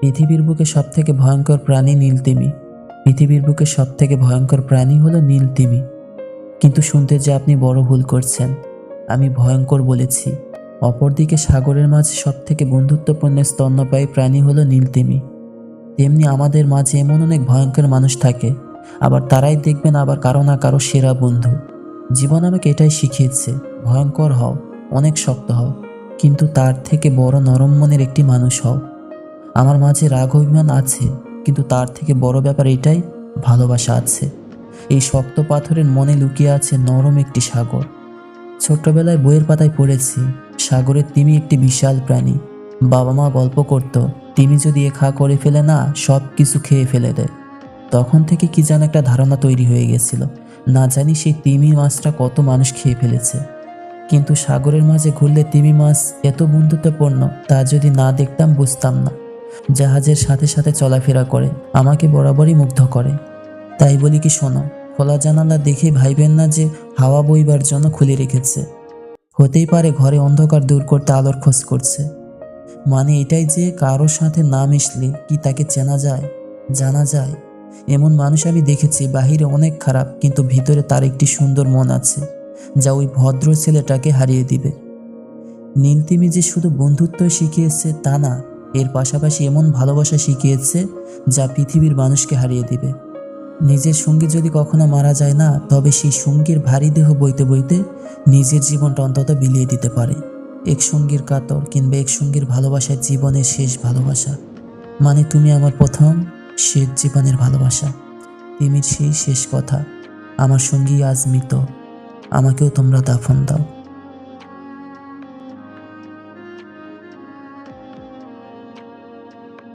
পৃথিবীর বুকে সব থেকে ভয়ঙ্কর প্রাণী নীলতিমি। পৃথিবীর বুকে সব থেকে ভয়ঙ্কর প্রাণী হলো নীলতিমি। কিন্তু শুনতে যে আপনি বড় ভুল করছেন, আমি ভয়ঙ্কর বলেছি। অপরদিকে সাগরের মাঝে সব থেকে বন্ধুত্বপূর্ণ স্তন্যপায়ী প্রাণী হলো নীলতিমি। তেমনি আমাদের মাঝে এমন অনেক ভয়ঙ্কর মানুষ থাকে, আবার তারাই দেখবেন আবার কারও না কারও সেরা বন্ধু। জীবন আমাকে এটাই শিখিয়েছে, ভয়ঙ্কর হও, অনেক শক্ত হও, কিন্তু তার থেকে বড় নরম মনের একটি মানুষ হও। আমার মাঝে রাগ অভিমান আছে, কিন্তু তার থেকে বড় ব্যাপার এটাই, ভালোবাসা আছে। এই শক্ত পাথরের মনে লুকিয়ে আছে নরম একটি সাগর। ছোট্টবেলায় বইয়ের পাতায় পড়েছি, সাগরের তিমি একটি বিশাল প্রাণী। বাবা মা গল্প করত, তিমি যদি এ খা করে ফেলে না, সব কিছু খেয়ে ফেলে দেয়। তখন থেকে কি যেন একটা ধারণা তৈরি হয়ে গেছিল, না জানি সেই তিমি মাছটা কত মানুষ খেয়ে ফেলেছে। কিন্তু সাগরের মাঝে ঘুরলে তিমি মাছ এত বন্ধুত্বপূর্ণ, তা যদি না দেখতাম বুঝতাম না। জাহাজের সাথে সাথে চলাফেরা করে, আমাকে বরাবরই মুগ্ধ করে। তাই বলি কি, শোনো, খোলা জানালা দেখে ভাইবেন না যে হাওয়া বইবার জন্য খুলে রেখেছে। হতেই পারে ঘরে অন্ধকার দূর করতে আলোর খোঁজ করছে। মানে এটাই যে কারোর সাথে না মিশলে কি তাকে চেনা যায়, জানা যায়? এমন মানুষ আমি দেখেছি, বাহিরে অনেক খারাপ, কিন্তু ভিতরে তার একটি সুন্দর মন আছে, যা ওই ভদ্র ছেলেটাকে হারিয়ে দিবে। নীলতিমি যে শুধু বন্ধুত্ব শিখিয়েছে তা না এর পাশাপাশি এমন ভালোবাসা শিখিয়েছে যা পৃথিবীর মানুষকে হারিয়ে দিবে। নিজের সঙ্গী যদি কখনো মারা যায় না, তবে সেই সঙ্গীর ভারী দেহ বইতে বইতে নিজের জীবনটা অন্তত বিলিয়ে দিতে পারে। এক সঙ্গীর কাতর কিংবা এক সঙ্গীর ভালোবাসা জীবনের শেষ ভালোবাসা। মানে তুমি আমার প্রথম শেষ জীবনের ভালোবাসা। তিমির সেই শেষ কথা, আমার সঙ্গী আজ মৃত, আমাকেও তোমরা দাফন দাও।